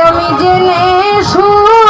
আমি জেনে শুন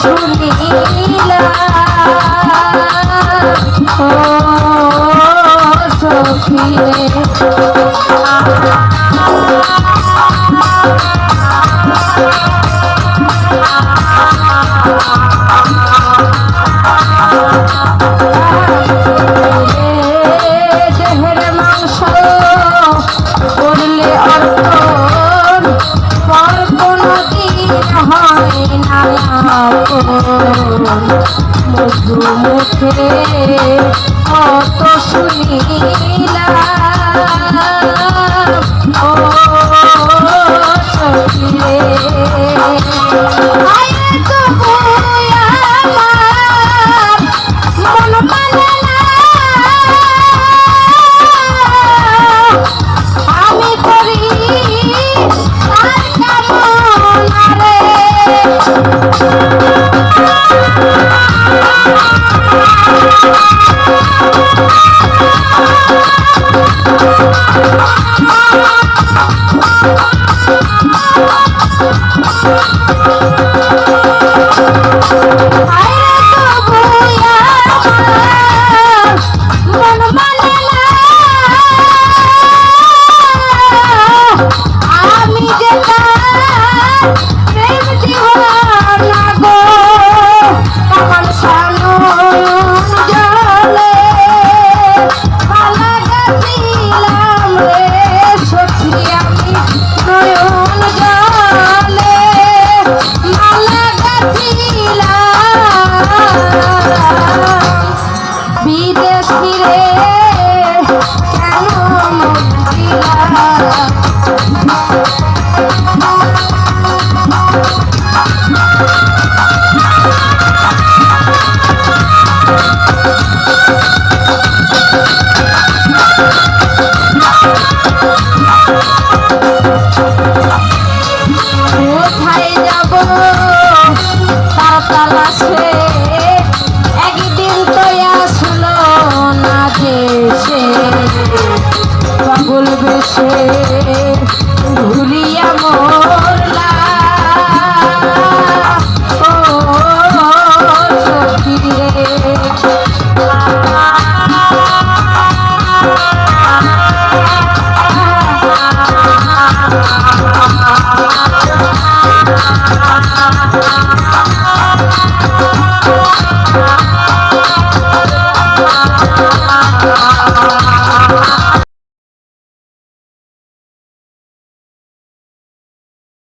শুনিলা সখী মধু মুখে অত শুনিলা Hi. বিদেশি রে। বেশে ভুলিয়া মরলা। সখী রে